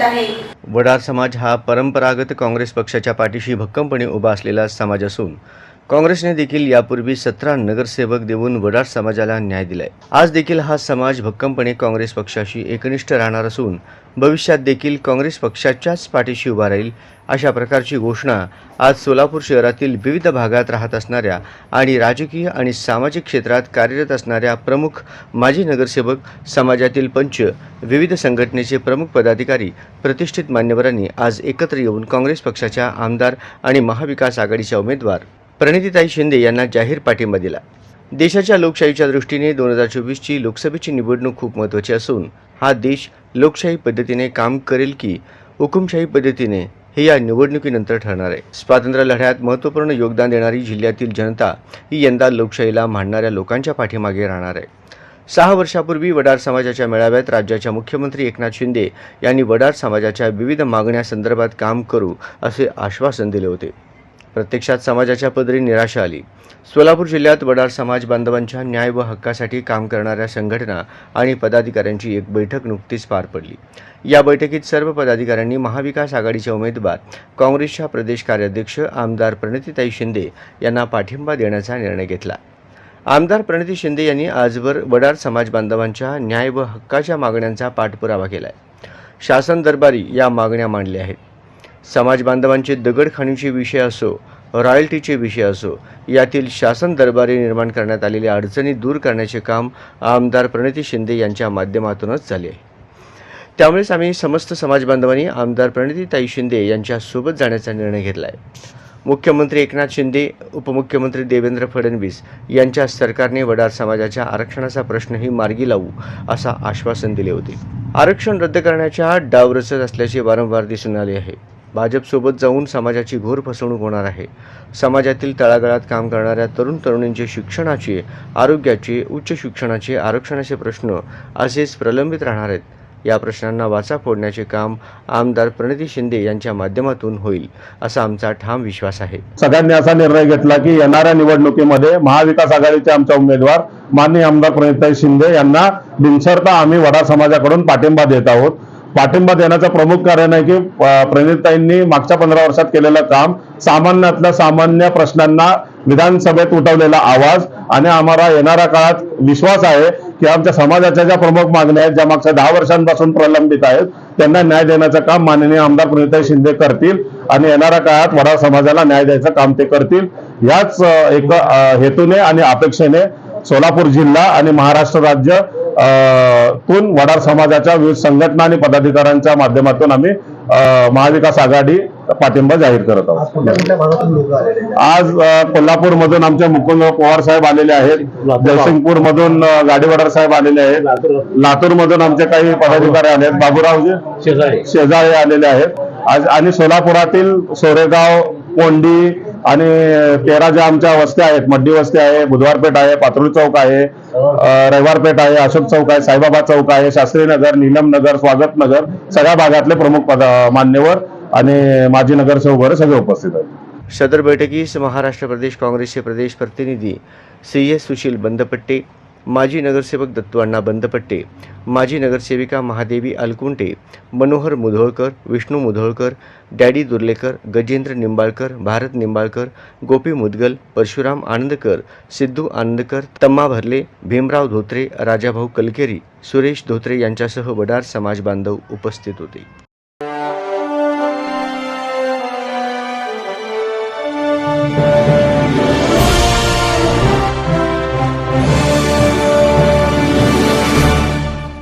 करत आहे. वडार समाज हा परंपरागत काँग्रेस पक्षाच्या पाठीशी भक्कमपणे उभा असलेला समाज असून काँग्रेसने देखील यापूर्वी सतरा नगरसेवक देऊन वडार समाजाला न्याय दिलाय. आज देखील हा समाज भक्कमपणे काँग्रेस पक्षाशी एकनिष्ठ राहणार असून भविष्यात देखील काँग्रेस पक्षाच्याच पाठीशी उभा राहील अशा प्रकारची घोषणा आज सोलापूर शहरातील विविध भागात राहत असणाऱ्या आणि राजकीय आणि सामाजिक क्षेत्रात कार्यरत असणाऱ्या प्रमुख माजी नगरसेवक समाजातील पंच विविध संघटनेचे प्रमुख पदाधिकारी प्रतिष्ठित मान्यवरांनी आज एकत्र येऊन काँग्रेस पक्षाच्या आमदार आणि महाविकास आघाडीच्या उमेदवार प्रणितीताई शिंदे यांना जाहीर पाठिंबा दिला. देशाच्या लोकशाहीच्या दृष्टीने दोन हजार चोवीसची लोकसभेची निवडणूक खूप महत्त्वाची असून हा देश लोकशाही पद्धतीने काम करेल की हुकुमशाही पद्धतीने हे या निवडणुकीनंतर ठरणार आहे. स्वातंत्र्य लढ्यात महत्त्वपूर्ण योगदान देणारी जिल्ह्यातील जनता ही यंदा लोकशाहीला मांडणाऱ्या लोकांच्या पाठीमागे राहणार आहे. सहा वर्षापूर्वी वडार समाजाच्या मेळाव्यात राज्याच्या मुख्यमंत्री एकनाथ शिंदे यांनी वडार समाजाच्या विविध मागण्यासंदर्भात काम करू असे आश्वासन दिले होते. प्रत्यक्षात समाजाच्या पदरी निराशा आली. सोलापूर जिल्ह्यात वडार समाज बांधवांच्या न्याय व हक्कासाठी काम करणाऱ्या संघटना आणि पदाधिकाऱ्यांची एक बैठक नुकतीच पार पडली. या बैठकीत सर्व पदाधिकाऱ्यांनी महाविकास आघाडीचे उमेदवार काँग्रेसच्या प्रदेश कार्याध्यक्ष आमदार प्रणितीताई शिंदे यांना पाठिंबा देण्याचा निर्णय घेतला. आमदार प्रणिती शिंदे यांनी आजवर वडार समाज बांधवांच्या न्याय व हक्काच्या मागण्यांचा पाठपुरावा केला आहे शासन दरबारी या मागण्या मांडल्या आहेत. समाज बांधवांचे दगडखाणीचे विषय असो रॉयल्टीचे विषय असो यातील शासन दरबारी निर्माण करण्यात आलेल्या अडचणी दूर करण्याचे काम आमदार प्रणिती शिंदे यांच्या माध्यमातूनच झाले. आहे त्यामुळेच आम्ही समस्त समाज बांधवांनी आमदार प्रणितीताई शिंदे यांच्यासोबत जाण्याचा निर्णय घेतला आहे मुख्यमंत्री एकनाथ शिंदे उपमुख्यमंत्री देवेंद्र फडणवीस यांच्या सरकारने वडार समाजाच्या आरक्षणाचा प्रश्नही मार्गी लावू असा आश्वासन दिले होते. आरक्षण रद्द करण्याच्या डाव रचत असल्याचे वारंवार दिसून आले आहे. भाजपसोबत जाऊन समाजाची घोर फसवणूक होणार आहे. समाजातील तळागाळात काम करणाऱ्या तरुण तरुणींचे शिक्षणाचे आरोग्याचे उच्च शिक्षणाचे आरक्षणाचे प्रश्न असेच प्रलंबित राहणार आहेत. या प्रश्नांना वाचा फोडण्याचे काम आमदार प्रणिती शिंदे यांच्या माध्यमातून होईल असा आमचा ठाम विश्वास आहे. सगळ्यांनी असा निर्णय घेतला की येणाऱ्या निवडणुकीमध्ये महाविकास आघाडीचे आमचा उमेदवार माननीय आमदार प्रणिताई शिंदे यांना बिनशर्त आम्ही वडा समाजाकडून पाठिंबा देत आहोत. पाठिंबा देण्याचं प्रमुख कारण आहे की प्रणिताईंनी मागच्या पंधरा वर्षात केलेलं काम सामान्यातल्या सामान्य प्रश्नांना विधानसभेत उठवलेला आवाज आणि आम्हाला येणाऱ्या काळात विश्वास आहे की आमच्या समाजाच्या ज्या प्रमुख मागण्या आहेत ज्या मागच्या दहा वर्षांपासून प्रलंबित आहेत त्यांना न्याय देण्याचं काम माननीय आमदार प्रणिताई शिंदे करतील आणि येणाऱ्या काळात वडार समाजाला न्याय द्यायचं काम ते करतील. याच एक हेतूने आणि अपेक्षेने सोलापूर जिल्हा आणि महाराष्ट्र राज्य तून वडार समाजाच्या विविध संघटना आणि पदाधिकाऱ्यांच्या माध्यमातून आम्ही महाविकास आघाडी पाठिंबा जाहीर करत आहोत? आज कोल्हापूर मधून आमचे मुकुंद पवार साहेब आलेले आहेत जयसिंगपूर मधून गाडीवडार साहेब आलेले आहेत लातूर मधून आमचे काही पदाधिकारी आले आहेत. बाबूरावजी शेजारी आलेले आहेत. आज आणि सोलापुरातील सोरेगाव कोंडी आणि तेरा ज्या आमच्या वस्त्या आहेत मड्डी वस्ती आहे बुधवारपेठ आहे पात्रुल चौक आहे रविवारपेठ आहे अशोक चौक आहे साईबाबा चौक आहे शास्त्री नगर नीलम नगर स्वागत नगर सगळ्या भागातले प्रमुख पद मान्यवर आणि माजी नगरसेवक वगैरे सगळे उपस्थित आहेत. सदर बैठकीस महाराष्ट्र प्रदेश काँग्रेसचे प्रदेश प्रतिनिधी सी एस सुशील बंदपट्टे माजी नगरसेवक दत्तू बंदपट्टे माजी नगरसेविका महादेवी अलकुंटे मनोहर मुधोळकर विष्णू मुधोळकर डॅडी दुर्लेकर गजेंद्र निंबाळकर भारत निंबाळकर गोपी मुदगल परशुराम आनंदकर सिद्धू आनंदकर तम्मा भरले भीमराव धोत्रे राजाभाऊ कलकेरी सुरेश धोत्रे यांच्यासह वडार समाज बांधव उपस्थित होते.